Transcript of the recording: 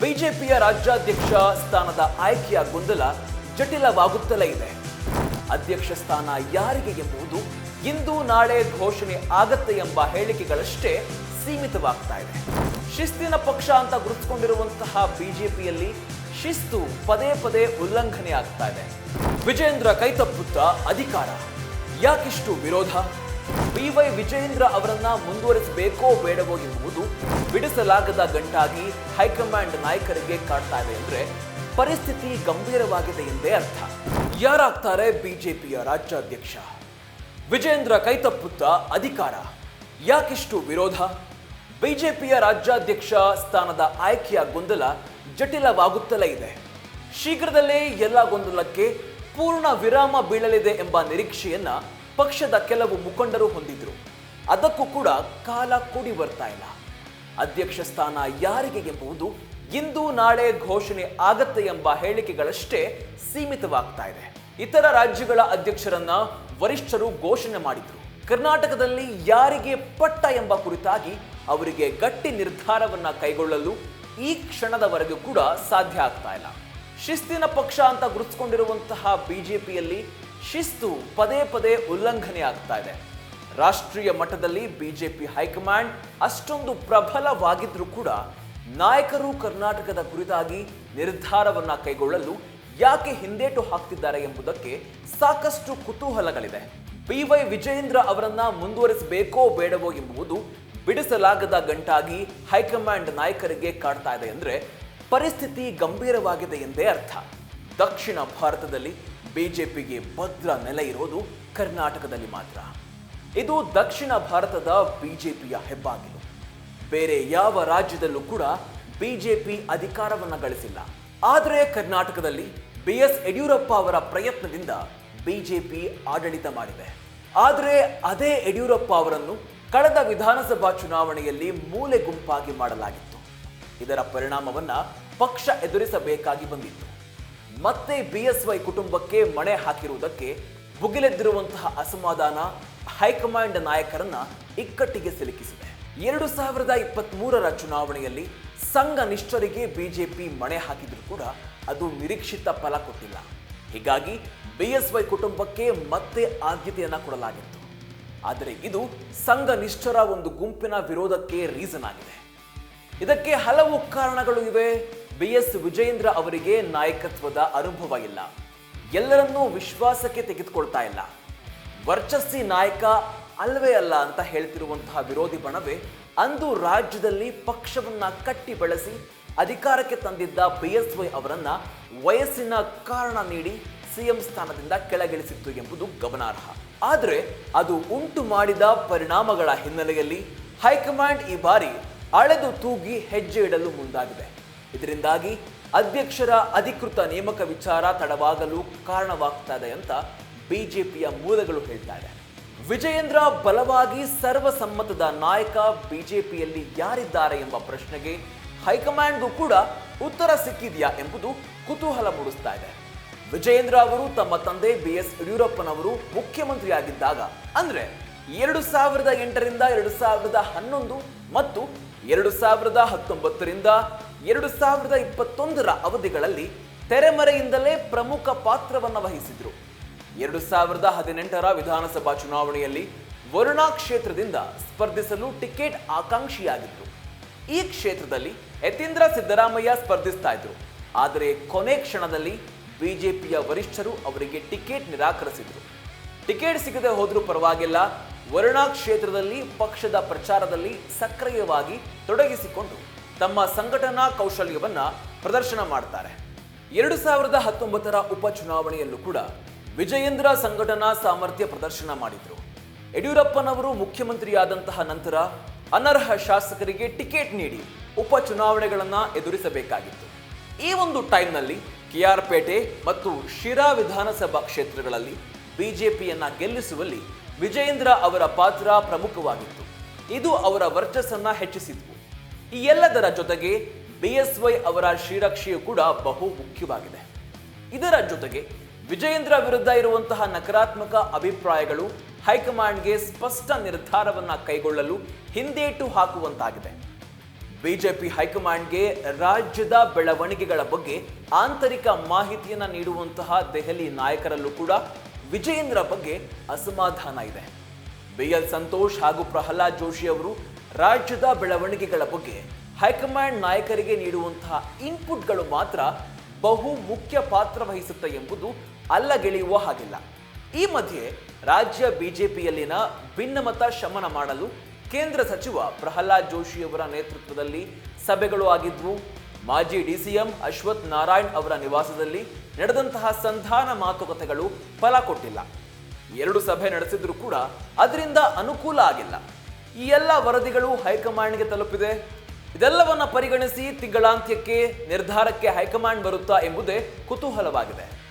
ಬಿಜೆಪಿಯ ರಾಜ್ಯಾಧ್ಯಕ್ಷ ಸ್ಥಾನದ ಆಯ್ಕೆಯ ಗೊಂದಲ ಜಟಿಲವಾಗುತ್ತಲೇ ಇದೆ. ಅಧ್ಯಕ್ಷ ಸ್ಥಾನ ಯಾರಿಗೆ ಎಂಬುದು ಇಂದು ನಾಳೆ ಘೋಷಣೆ ಆಗತ್ತೆ ಎಂಬ ಹೇಳಿಕೆಗಳಷ್ಟೇ ಸೀಮಿತವಾಗ್ತಾ ಇದೆ. ಶಿಸ್ತಿನ ಪಕ್ಷ ಅಂತ ಗುರುತಿಸಿಕೊಂಡಿರುವಂತಹ ಬಿಜೆಪಿಯಲ್ಲಿ ಶಿಸ್ತು ಪದೇ ಪದೇ ಉಲ್ಲಂಘನೆ ಆಗ್ತಾ ಇದೆ. ವಿಜೇಂದ್ರ ಕೈತಪ್ಪುತ್ತ ಅಧಿಕಾರ. ಯಾಕಿಷ್ಟು ವಿರೋಧ? ಬಿವೈ ವಿಜಯೇಂದ್ರ ಅವರನ್ನ ಮುಂದುವರಿಸಬೇಕೋ ಬೇಡವೋ ಎಂಬುದು ಬಿಡಿಸಲಾಗದ ಗಂಟಾಗಿ ಹೈಕಮಾಂಡ್ ನಾಯಕರಿಗೆ ಕಾಡ್ತಾ ಇದೆ ಅಂದ್ರೆ ಪರಿಸ್ಥಿತಿ ಗಂಭೀರವಾಗಿದೆ ಎಂದೇ ಅರ್ಥ. ಯಾರಾಗ್ತಾರೆ ಬಿಜೆಪಿಯ ರಾಜ್ಯಾಧ್ಯಕ್ಷ? ವಿಜೇಂದ್ರ ಕೈತಪ್ಪುತ್ತ ಅಧಿಕಾರ. ಯಾಕಿಷ್ಟು ವಿರೋಧ? ಬಿಜೆಪಿಯ ರಾಜ್ಯಾಧ್ಯಕ್ಷ ಸ್ಥಾನದ ಆಯ್ಕೆಯ ಗೊಂದಲ ಜಟಿಲವಾಗುತ್ತಲೇ ಇದೆ. ಶೀಘ್ರದಲ್ಲೇ ಎಲ್ಲ ಗೊಂದಲಕ್ಕೆ ಪೂರ್ಣ ವಿರಾಮ ಬೀಳಲಿದೆ ಎಂಬ ನಿರೀಕ್ಷೆಯನ್ನ ಪಕ್ಷದ ಕೆಲವು ಮುಖಂಡರು ಹೊಂದಿದ್ರು. ಅದಕ್ಕೂ ಕೂಡ ಕಾಲ ಕೂಡಿ ಬರ್ತಾ ಇಲ್ಲ. ಅಧ್ಯಕ್ಷ ಸ್ಥಾನ ಯಾರಿಗೆ ಎಂಬುದು ಇಂದು ನಾಳೆ ಘೋಷಣೆ ಆಗತ್ತೆ ಎಂಬ ಹೇಳಿಕೆಗಳಷ್ಟೇ ಸೀಮಿತವಾಗ್ತಾ ಇದೆ. ಇತರ ರಾಜ್ಯಗಳ ಅಧ್ಯಕ್ಷರನ್ನ ವರಿಷ್ಠರು ಘೋಷಣೆ ಮಾಡಿದ್ರು. ಕರ್ನಾಟಕದಲ್ಲಿ ಯಾರಿಗೆ ಪಟ್ಟ ಎಂಬ ಕುರಿತಾಗಿ ಅವರಿಗೆ ಗಟ್ಟಿ ನಿರ್ಧಾರವನ್ನ ಕೈಗೊಳ್ಳಲು ಈ ಕ್ಷಣದವರೆಗೂ ಕೂಡ ಸಾಧ್ಯ ಆಗ್ತಾ ಇಲ್ಲ. ಶಿಸ್ತಿನ ಪಕ್ಷ ಅಂತ ಗುರುತಿಸಿಕೊಂಡಿರುವಂತಹ ಬಿಜೆಪಿಯಲ್ಲಿ ಶಿಸ್ತು ಪದೇ ಪದೇ ಉಲ್ಲಂಘನೆ ಆಗ್ತಾ ಇದೆ. ರಾಷ್ಟ್ರೀಯ ಮಟ್ಟದಲ್ಲಿ ಬಿಜೆಪಿ ಹೈಕಮಾಂಡ್ ಅಷ್ಟೊಂದು ಪ್ರಬಲವಾಗಿದ್ರೂ ಕೂಡ ನಾಯಕರು ಕರ್ನಾಟಕದ ಕುರಿತಾಗಿ ನಿರ್ಧಾರವನ್ನ ಕೈಗೊಳ್ಳಲು ಯಾಕೆ ಹಿಂದೇಟು ಹಾಕ್ತಿದ್ದಾರೆ ಎಂಬುದಕ್ಕೆ ಸಾಕಷ್ಟು ಕುತೂಹಲಗಳಿದೆ. ಬಿವೈ ವಿಜಯೇಂದ್ರ ಅವರನ್ನ ಮುಂದುವರಿಸಬೇಕೋ ಬೇಡವೋ ಎಂಬುದು ಬಿಡಿಸಲಾಗದ ಗಂಟಾಗಿ ಹೈಕಮಾಂಡ್ ನಾಯಕರಿಗೆ ಕಾಡ್ತಾ ಇದೆ ಅಂದ್ರೆ ಪರಿಸ್ಥಿತಿ ಗಂಭೀರವಾಗಿದೆ ಎಂದೇ ಅರ್ಥ. ದಕ್ಷಿಣ ಭಾರತದಲ್ಲಿ ಬಿಜೆಪಿಗೆ ಭದ್ರ ನೆಲೆ ಇರೋದು ಕರ್ನಾಟಕದಲ್ಲಿ ಮಾತ್ರ. ಇದು ದಕ್ಷಿಣ ಭಾರತದ ಬಿಜೆಪಿಯ ಹೆಬ್ಬಾಗಿಲು. ಬೇರೆ ಯಾವ ರಾಜ್ಯದಲ್ಲೂ ಕೂಡ ಬಿಜೆಪಿ ಅಧಿಕಾರವನ್ನು ಗಳಿಸಿಲ್ಲ. ಆದರೆ ಕರ್ನಾಟಕದಲ್ಲಿ ಬಿ ಎಸ್ ಯಡಿಯೂರಪ್ಪ ಅವರ ಪ್ರಯತ್ನದಿಂದ ಬಿಜೆಪಿ ಆಡಳಿತ ಮಾಡಿದೆ. ಆದರೆ ಅದೇ ಯಡಿಯೂರಪ್ಪ ಅವರನ್ನು ಕಳೆದ ವಿಧಾನಸಭಾ ಚುನಾವಣೆಯಲ್ಲಿ ಮೂಲೆ ಗುಂಪಾಗಿ ಮಾಡಲಾಗಿತ್ತು. ಇದರ ಪರಿಣಾಮವನ್ನ ಪಕ್ಷ ಎದುರಿಸಬೇಕಾಗಿ ಬಂದಿತ್ತು. ಮತ್ತೆ ಬಿಎಸ್ವೈ ಕುಟುಂಬಕ್ಕೆ ಮಣೆ ಹಾಕಿರುವುದಕ್ಕೆ ಭುಗಿಲೆದ್ದಿರುವಂತಹ ಅಸಮಾಧಾನ ಹೈಕಮಾಂಡ್ ನಾಯಕರನ್ನ ಇಕ್ಕಟ್ಟಿಗೆ ಸಿಲುಕಿಸಿದೆ. ಎರಡು ಸಾವಿರದ ಇಪ್ಪತ್ತ್ ಮೂರರ ಚುನಾವಣೆಯಲ್ಲಿ ಸಂಘ ನಿಷ್ಠರಿಗೆ ಬಿಜೆಪಿ ಮಣೆ ಹಾಕಿದ್ರು ಕೂಡ ಅದು ನಿರೀಕ್ಷಿತ ಫಲ ಕೊಟ್ಟಿಲ್ಲ. ಹೀಗಾಗಿ ಬಿಎಸ್ವೈ ಕುಟುಂಬಕ್ಕೆ ಮತ್ತೆ ಆದ್ಯತೆಯನ್ನು ಕೊಡಲಾಗಿತ್ತು. ಆದರೆ ಇದು ಸಂಘ ನಿಷ್ಠರ ಒಂದು ಗುಂಪಿನ ವಿರೋಧಕ್ಕೆ ರೀಸನ್ ಆಗಿದೆ. ಇದಕ್ಕೆ ಹಲವು ಕಾರಣಗಳು ಇವೆ. ಬಿ ಎಸ್ ವಿಜಯೇಂದ್ರ ಅವರಿಗೆ ನಾಯಕತ್ವದ ಅನುಭವ ಇಲ್ಲ. ಎಲ್ಲರನ್ನೂ ವಿಶ್ವಾಸಕ್ಕೆ ತೆಗೆದುಕೊಳ್ತಾ ಇಲ್ಲ. ವರ್ಚಸ್ಸಿ ನಾಯಕ ಅಲ್ವೇ ಅಲ್ಲ ಅಂತ ಹೇಳ್ತಿರುವಂತಹ ವಿರೋಧಿ ಬಣವೇ ಅಂದು ರಾಜ್ಯದಲ್ಲಿ ಪಕ್ಷವನ್ನ ಕಟ್ಟಿ ಬೆಳೆಸಿ ಅಧಿಕಾರಕ್ಕೆ ತಂದಿದ್ದ ಬಿ ಎಸ್ ವೈ ಅವರನ್ನ ವಯಸ್ಸಿನ ಕಾರಣ ನೀಡಿ ಸಿಎಂ ಸ್ಥಾನದಿಂದ ಕೆಳಗಿಳಿಸಿತ್ತು ಎಂಬುದು ಗಮನಾರ್ಹ. ಆದರೆ ಅದು ಉಂಟು ಮಾಡಿದ ಪರಿಣಾಮಗಳ ಹಿನ್ನೆಲೆಯಲ್ಲಿ ಹೈಕಮಾಂಡ್ ಈ ಬಾರಿ ಅಳೆದು ತೂಗಿ ಹೆಜ್ಜೆ ಇಡಲು ಮುಂದಾಗಿದೆ. ಇದರಿಂದಾಗಿ ಅಧ್ಯಕ್ಷರ ಅಧಿಕೃತ ನೇಮಕ ವಿಚಾರ ತಡವಾಗಲು ಕಾರಣವಾಗ್ತಾ ಇದೆ ಅಂತ ಬಿಜೆಪಿಯ ಮೂಲಗಳು ಹೇಳ್ತಾ ಇದೆ ವಿಜಯೇಂದ್ರ ಬಲವಾಗಿ ಸರ್ವಸಮ್ಮತದ ನಾಯಕ ಬಿಜೆಪಿಯಲ್ಲಿ ಯಾರಿದ್ದಾರೆ ಎಂಬ ಪ್ರಶ್ನೆಗೆ ಹೈಕಮಾಂಡ್ಗೂ ಕೂಡ ಉತ್ತರ ಸಿಕ್ಕಿದೆಯಾ ಎಂಬುದು ಕುತೂಹಲ ಮೂಡಿಸ್ತಾ ಇದೆ ವಿಜಯೇಂದ್ರ ಅವರು ತಮ್ಮ ತಂದೆ ಬಿ ಎಸ್ ಯಡಿಯೂರಪ್ಪನವರು ಮುಖ್ಯಮಂತ್ರಿಯಾಗಿದ್ದಾಗ ಅಂದ್ರೆ ಎರಡು ಸಾವಿರದ ಎಂಟರಿಂದ ಎರಡು ಸಾವಿರದ ಹನ್ನೊಂದು ಮತ್ತು ಎರಡು ಸಾವಿರದ ಹತ್ತೊಂಬತ್ತರಿಂದ ಎರಡು ಸಾವಿರದ ಇಪ್ಪತ್ತೊಂದರ ಅವಧಿಗಳಲ್ಲಿ ತೆರೆಮರೆಯಿಂದಲೇ ಪ್ರಮುಖ ಪಾತ್ರವನ್ನು ವಹಿಸಿದ್ರು. ಎರಡು ಸಾವಿರದ ಹದಿನೆಂಟರ ವಿಧಾನಸಭಾ ಚುನಾವಣೆಯಲ್ಲಿ ವರುಣಾ ಕ್ಷೇತ್ರದಿಂದ ಸ್ಪರ್ಧಿಸಲು ಟಿಕೆಟ್ ಆಕಾಂಕ್ಷಿಯಾಗಿದ್ರು. ಈ ಕ್ಷೇತ್ರದಲ್ಲಿ ಯತೀಂದ್ರ ಸಿದ್ದರಾಮಯ್ಯ ಸ್ಪರ್ಧಿಸ್ತಾ ಇದ್ರು. ಆದರೆ ಕೊನೆ ಕ್ಷಣದಲ್ಲಿ ಬಿಜೆಪಿಯ ವರಿಷ್ಠರು ಅವರಿಗೆ ಟಿಕೆಟ್ ನಿರಾಕರಿಸಿದ್ರು. ಟಿಕೆಟ್ ಸಿಗದೆ ಹೋದ್ರೂ ಪರವಾಗಿಲ್ಲ, ವರುಣಾ ಕ್ಷೇತ್ರದಲ್ಲಿ ಪಕ್ಷದ ಪ್ರಚಾರದಲ್ಲಿ ಸಕ್ರಿಯವಾಗಿ ತೊಡಗಿಸಿಕೊಂಡು ತಮ್ಮ ಸಂಘಟನಾ ಕೌಶಲ್ಯವನ್ನು ಪ್ರದರ್ಶನ ಮಾಡ್ತಾರೆ. ಎರಡು ಸಾವಿರದ ಹತ್ತೊಂಬತ್ತರ ಉಪಚುನಾವಣೆಯಲ್ಲೂ ಕೂಡ ವಿಜಯೇಂದ್ರ ಸಂಘಟನಾ ಸಾಮರ್ಥ್ಯ ಪ್ರದರ್ಶನ ಮಾಡಿದರು. ಯಡಿಯೂರಪ್ಪನವರು ಮುಖ್ಯಮಂತ್ರಿಯಾದಂತಹ ನಂತರ ಅನರ್ಹ ಶಾಸಕರಿಗೆ ಟಿಕೆಟ್ ನೀಡಿ ಉಪಚುನಾವಣೆಗಳನ್ನು ಎದುರಿಸಬೇಕಾಗಿತ್ತು. ಈ ಒಂದು ಟೈಮ್ನಲ್ಲಿ ಕೆಆರ್ ಪೇಟೆ ಮತ್ತು ಶಿರಾ ವಿಧಾನಸಭಾ ಕ್ಷೇತ್ರಗಳಲ್ಲಿ ಬಿಜೆಪಿಯನ್ನು ಗೆಲ್ಲಿಸುವಲ್ಲಿ ವಿಜಯೇಂದ್ರ ಅವರ ಪಾತ್ರ ಪ್ರಮುಖವಾಗಿತ್ತು. ಇದು ಅವರ ವರ್ಚಸ್ಸನ್ನು ಹೆಚ್ಚಿಸಿದ್ವು. ಈ ಎಲ್ಲದರ ಜೊತೆಗೆ ಬಿಎಸ್ವೈ ಅವರ ಶ್ರೀರಕ್ಷೆಯು ಕೂಡ ಬಹು ಮುಖ್ಯವಾಗಿದೆ. ಇದರ ಜೊತೆಗೆ ವಿಜಯೇಂದ್ರ ವಿರುದ್ಧ ಇರುವಂತಹ ನಕಾರಾತ್ಮಕ ಅಭಿಪ್ರಾಯಗಳು ಹೈಕಮಾಂಡ್ಗೆ ಸ್ಪಷ್ಟ ನಿರ್ಧಾರವನ್ನು ಕೈಗೊಳ್ಳಲು ಹಿಂದೇಟು ಹಾಕುವಂತಾಗಿದೆ. ಬಿಜೆಪಿ ಹೈಕಮಾಂಡ್ಗೆ ರಾಜ್ಯದ ಬೆಳವಣಿಗೆಗಳ ಬಗ್ಗೆ ಆಂತರಿಕ ಮಾಹಿತಿಯನ್ನು ನೀಡುವಂತಹ ದೆಹಲಿ ನಾಯಕರಲ್ಲೂ ಕೂಡ ವಿಜಯೇಂದ್ರ ಬಗ್ಗೆ ಅಸಮಾಧಾನ ಇದೆ. ಬಿಎಲ್ ಸಂತೋಷ್ ಹಾಗೂ ಪ್ರಹ್ಲಾದ್ ಜೋಶಿ ಅವರು ರಾಜ್ಯದ ಬೆಳವಣಿಗೆಗಳ ಬಗ್ಗೆ ಹೈಕಮಾಂಡ್ ನಾಯಕರಿಗೆ ನೀಡುವಂತಹ ಇನ್ಪುಟ್ಗಳು ಮಾತ್ರ ಬಹು ಮುಖ್ಯ ಪಾತ್ರ ವಹಿಸುತ್ತೆ ಎಂಬುದು ಅಲ್ಲಗೆಳೆಯುವ ಹಾಗಿಲ್ಲ. ಈ ಮಧ್ಯೆ ರಾಜ್ಯ ಬಿಜೆಪಿಯಲ್ಲಿನ ಭಿನ್ನಮತ ಶಮನ ಮಾಡಲು ಕೇಂದ್ರ ಸಚಿವ ಪ್ರಹ್ಲಾದ್ ಜೋಶಿಯವರ ನೇತೃತ್ವದಲ್ಲಿ ಸಭೆಗಳು ಆಗಿದ್ವು. ಮಾಜಿ ಡಿಸಿಎಂ ಅಶ್ವಥ್ ನಾರಾಯಣ್ ಅವರ ನಿವಾಸದಲ್ಲಿ ನಡೆದಂತಹ ಸಂಧಾನ ಮಾತುಕತೆಗಳು ಫಲ ಕೊಟ್ಟಿಲ್ಲ. ಎರಡು ಸಭೆ ನಡೆಸಿದ್ರು ಕೂಡ ಅದರಿಂದ ಅನುಕೂಲ ಆಗಿಲ್ಲ. ಈ ಎಲ್ಲ ವರದಿಗಳು ಹೈಕಮಾಂಡ್ಗೆ ತಲುಪಿದೆ. ಇದೆಲ್ಲವನ್ನ ಪರಿಗಣಿಸಿ ತಿಂಗಳಾಂತ್ಯಕ್ಕೆ ನಿರ್ಧಾರಕ್ಕೆ ಹೈಕಮಾಂಡ್ ಬರುತ್ತಾ ಎಂಬುದೇ ಕುತೂಹಲವಾಗಿದೆ.